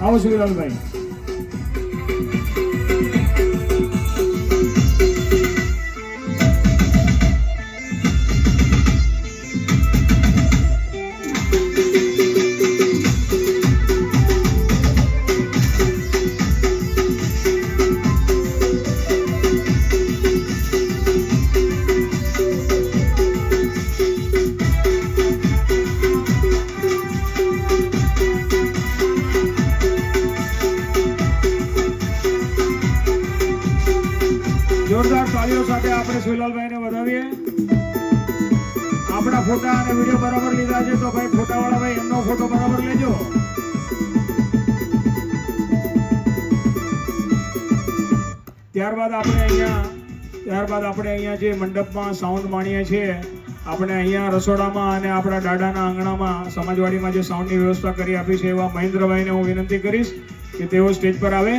આવો સુરેલાલભાઈ જોરદાર તાળીઓ સાથે આપણે સુરેલાલભાઈને વધાવીએ. આપણા ફોટા અને વીડિયો બરાબર લીધા છે તો ભાઈ ફોટાવાળા ભાઈ, એમનો ફોટો બરાબર લેજો. ત્યારબાદ આપણે અહીંયા, ત્યારબાદ આપણે અહીંયા જે મંડપમાં સાઉન્ડ માણીએ છીએ, આપણે અહીંયા રસોડામાં અને આપણા દાડાના આંગણામાં સમાજવાડીમાં જે સાઉન્ડની વ્યવસ્થા કરી આપી છે એવા મહેન્દ્રભાઈને હું વિનંતી કરીશ કે તેઓ સ્ટેજ પર આવે.